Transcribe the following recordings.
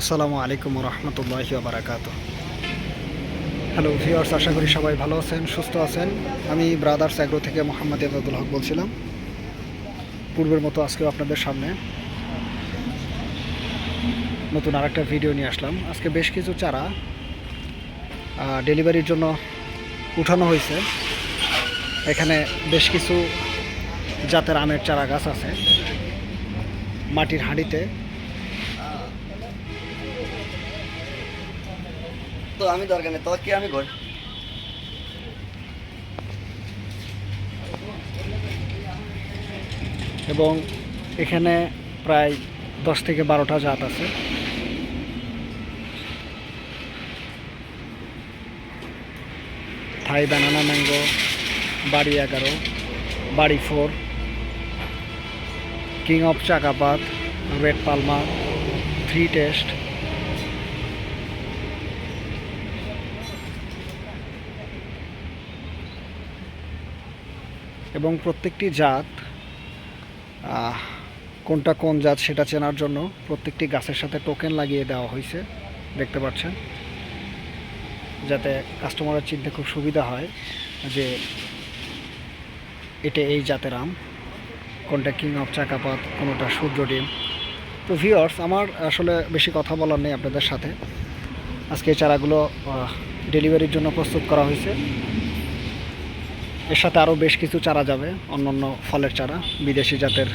আসসালামু আলাইকুম রহমতুল্লাহি বারাকাত হ্যালো ভিওর্স আশা করি সবাই ভালো আছেন, সুস্থ আছেন। আমি ব্রাদার্স অ্যাগ্রো থেকে মোহাম্মদ এবাদুল হক বলছিলাম। পূর্বের মতো আজকেও আপনাদের সামনে নতুন আরেকটা ভিডিও নিয়ে আসলাম। আজকে বেশ কিছু চারা ডেলিভারির জন্য উঠানো হয়েছে। এখানে বেশ কিছু জাতের আমের চারা গাছ আছে। মাটির হাঁড়িতে তো আমি দরকার নেই তোর কি আমি ঘর? এবং এখানে প্রায় দশ থেকে বারোটা জাত আছে। থাই বানানা ম্যাঙ্গো, বাড়ি এগারো, Bari four, king of Chakapat, red Palmer, three taste এবং প্রত্যেকটি জাত কোনটা কোন জাত সেটা চেনার জন্য প্রত্যেকটি গাছের সাথে টোকেন লাগিয়ে দেওয়া হয়েছে, দেখতে পাচ্ছেন। যাতে কাস্টমারের চিনতে খুব সুবিধা হয় যে এটা এই জাতের আম, কোনটা কিং অফ চাকাপাত, কোনোটা সূর্য ডিম। তো ভিওর্স আমার আসলে বেশি কথা বলার নেই আপনাদের সাথে। আজকে এই চারাগুলো ডেলিভারির জন্য প্রস্তুত করা হয়েছে। এর সাথে আরও বেশ কিছু চারা যাবে অন্য অন্য ফলের চারা, বিদেশি জাতের।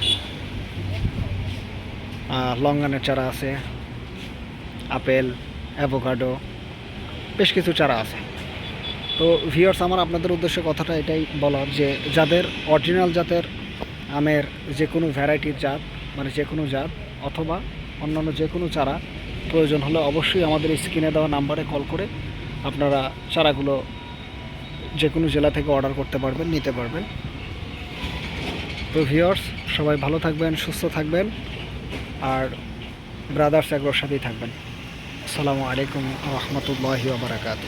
লঙ্গানের চারা আছে, আপেল, অ্যাভোকাডো, বেশ কিছু চারা আছে। তো ভিওর্স আমার আপনাদের উদ্দেশ্যে কথাটা এটাই বলার যে, যাদের অরিজিনাল জাতের আমের যে কোনো ভ্যারাইটির জাত মানে যে কোনো জাত, অথবা অন্যান্য যে কোনো চারা প্রয়োজন হলে অবশ্যই আমাদের স্ক্রিনে দেওয়া নাম্বারে কল করে আপনারা চারাগুলো যে কোনো জেলা থেকে অর্ডার করতে পারবেন, নিতে পারবেন। তো ভিওর্স সবাই ভালো থাকবেন, সুস্থ থাকবেন, আর ব্রাদার্স একবার সাথেই থাকবেন। আসসালামু আলাইকুম রহমতুল্লাহি বারাকাতু